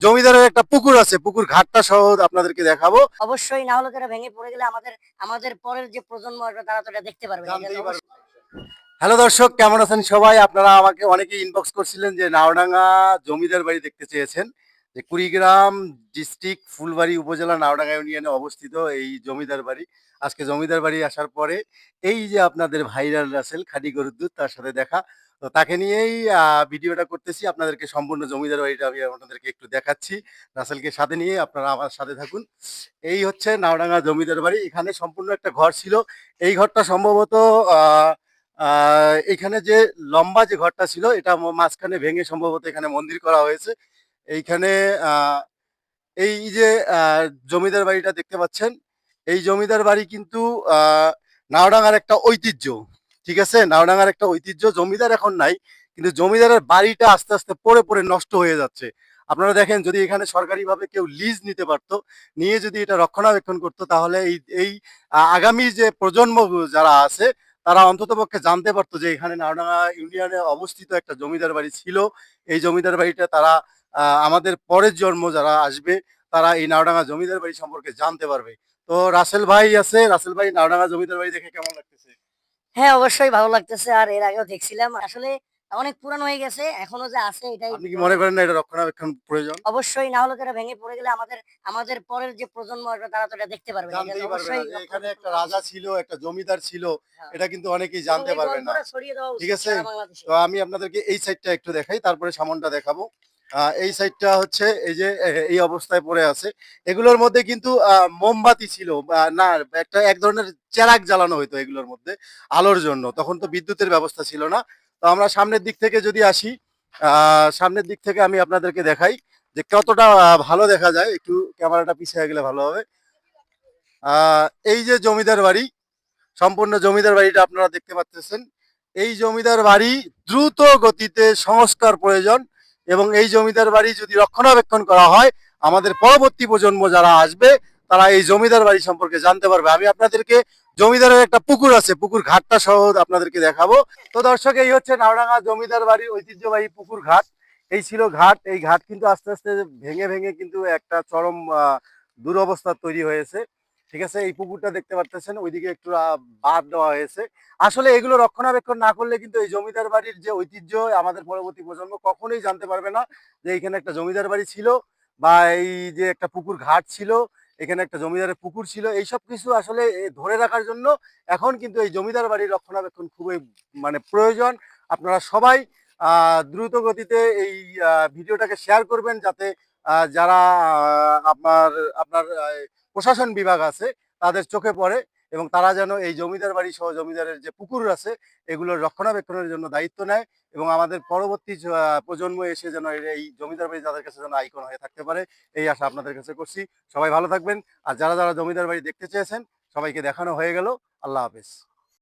জমিদারের একটা পুকুর আছে পুকুর ঘাটটা সহ আপনাদেরকে দেখাবো। অবশ্যই না হলে ভেঙে পড়ে গেলে আমাদের আমাদের পরের যে প্রজন্ম আসবে তারা তো এটা দেখতে পারবে। হ্যালো দর্শক কেমন আছেন সবাই? আপনারা আমাকে অনেকে ইনবক্স করছিলেন যে নাওডাঙ্গা জমিদার বাড়ি দেখতে চেয়েছেন যে কুড়িগ্রাম ডিস্ট্রিক্ট ফুলবাড়ি উপজেলা নাওডাঙ্গা ইউনিয়নে অবস্থিত এই জমিদার বাড়ি। আজকে জমিদার বাড়ি আসার পরে এই যে আপনাদের ভাইরাল রাসেল খাদি গরুর দুধ তার সাথে দেখা তো তাকে নিয়েই ভিডিওটা করতেছি। আপনাদেরকে সম্পূর্ণ জমিদার বাড়িটা আমি আপনাদেরকে একটু দেখাচ্ছি। রাসেলকে সাথে নিয়ে আপনারা আমার সাথে থাকুন। এই হচ্ছে নাওডাঙ্গা জমিদার বাড়ি। এখানে সম্পূর্ণ একটা ঘর ছিল। এই ঘরটা সম্ভবত এখানে যে লম্বা যে ঘরটা ছিল, এটা মাঝখানে ভেঙে সম্ভবত এখানে মন্দির করা হয়েছে। এইখানে এই যে জমিদার বাড়িটা দেখতে পাচ্ছেন। এই জমিদার বাড়ি কিন্তু নাওডাঙ্গার একটা ঐতিহ্য। ঠিক আছে? নাওডাঙ্গার একটা ঐতিহ্য, জমিদার এখন নাই, কিন্তু জমিদারের বাড়িটা আস্তে আস্তে পড়ে পড়ে নষ্ট হয়ে যাচ্ছে। আপনারা দেখেন, যদি এখানে সরকারিভাবে কেউ লিজ নিতে পারতো, নিয়ে যদি এটা রক্ষণাবেক্ষণ করতো, তাহলে এই এই আগামী যে প্রজন্ম যারা আছে, তারা অন্ততপক্ষে জানতে পারতো যে এখানে নাওডাঙ্গা ইউনিয়নে অবস্থিত একটা জমিদার বাড়ি ছিল। এই জমিদার বাড়িটা তারা আমাদের পরের জন্ম যারা আসবে, তারা এই নাওডাঙ্গা জমিদার বাড়ি সম্পর্কে জানতে পারবে। তো রাসেল ভাই আছে, রাসেল ভাই, নাওডাঙ্গা জমিদার বাড়ি দেখে কেমন লাগতেছে? হ্যাঁ অবশ্যই ভালো লাগতেছে। আর এর আগেও দেখছিলাম। আসলে অনেক পুরানো হয়ে গেছে এখনও যে আছে এটাই আপনি কি মনে করেন না এটা রক্ষণাবেক্ষণ প্রয়োজন? অবশ্যই না হলে এটা ভেঙে পড়ে গেলে আমাদের আমাদের পরের যে প্রজন্ম আসবে তারা তো এটা দেখতে পারবে না। অবশ্যই এখানে একটা রাজা ছিল একটা জমিদার ছিল হ্যাঁ। এটা কিন্তু অনেকেই জানতে পারবে না। ঠিক আছে? তো আমি আপনাদেরকে এই সাইডটা একটু দেখাই তারপরে সামনটা দেখাবো। এই সাইডটা হচ্ছে এই যে এই অবস্থায় পড়ে আছে। এগুলোর মধ্যে কিন্তু মোমবাতি ছিল না, একটা, এক ধরনের চেরাক জ্বালানো হতো এগুলোর মধ্যে, আলোর জন্য। তখন তো বিদ্যুতের ব্যবস্থা ছিল না। তো আমরা সামনের দিক থেকে যদি আসি সামনের দিক থেকে আমি আপনাদেরকে দেখাই যে কতটা ভালো দেখা যায়। একটু ক্যামেরাটা পিছিয়ে গেলে ভালো হবে। এই যে জমিদার বাড়ি, সম্পূর্ণ জমিদার বাড়িটা আপনারা দেখতে পাচ্ছেন। এই জমিদার বাড়ি দ্রুত গতিতে সংস্কার প্রয়োজন। এবং এই জমিদার বাড়ি যদি রক্ষণাবেক্ষণ করা হয়, আমাদের পরবর্তী প্রজন্ম যারা আসবে, তারা এই জমিদার বাড়ি সম্পর্কে জানতে পারবে। আমি আপনাদেরকে জমিদারের একটা পুকুর আছে, পুকুর ঘাটটা সহ আপনাদেরকে দেখাবো। তো দর্শক, এই হচ্ছে নাওডাঙ্গা জমিদার বাড়ির ঐতিহ্যবাহী পুকুর ঘাট। এই ছিল ঘাট। এই ঘাট কিন্তু আস্তে আস্তে ভেঙে ভেঙে কিন্তু একটা চরম দুরবস্থা তৈরি হয়েছে। ঠিক আছে? এই পুকুরটা দেখতে পাচ্ছেন ওইদিকে একটু বাদ দেওয়া হয়েছে। আসলে এগুলো রক্ষণাবেক্ষণ না করলে কিন্তু এই জমিদার বাড়ির যে ঐতিহ্য আমাদের পরবর্তী প্রজন্ম কখনোই জানতে পারবে না যে এখানে একটা জমিদার বাড়ি ছিল বা এই যে একটা পুকুর ঘাট ছিল, এখানে একটা জমিদারের পুকুর ছিল। এইসব কিছু আসলে ধরে রাখার জন্য এখন কিন্তু এই জমিদার বাড়ির রক্ষণাবেক্ষণ খুবই মানে প্রয়োজন। আপনারা সবাই দ্রুত গতিতে এই ভিডিওটাকে শেয়ার করবেন যাতে যারা আপনার আপনার প্রশাসন বিভাগ আছে, তাদের চোখে পড়ে এবং তারা যেন এই জমিদার বাড়ি সহ জমিদারের যে পুকুর আছে, এগুলোর রক্ষণাবেক্ষণের জন্য দায়িত্ব নেয় এবং আমাদের পরবর্তী প্রজন্ম এসে যেন এই জমিদার বাড়ি তাদের কাছে যেন আইকন হয়ে থাকতে পারে, এই আশা আপনাদের কাছে করছি। সবাই ভালো থাকবেন। আর যারা যারা জমিদার বাড়ি দেখতে চেয়েছেন, সবাইকে দেখানো হয়ে গেল। আল্লাহ হাফেজ।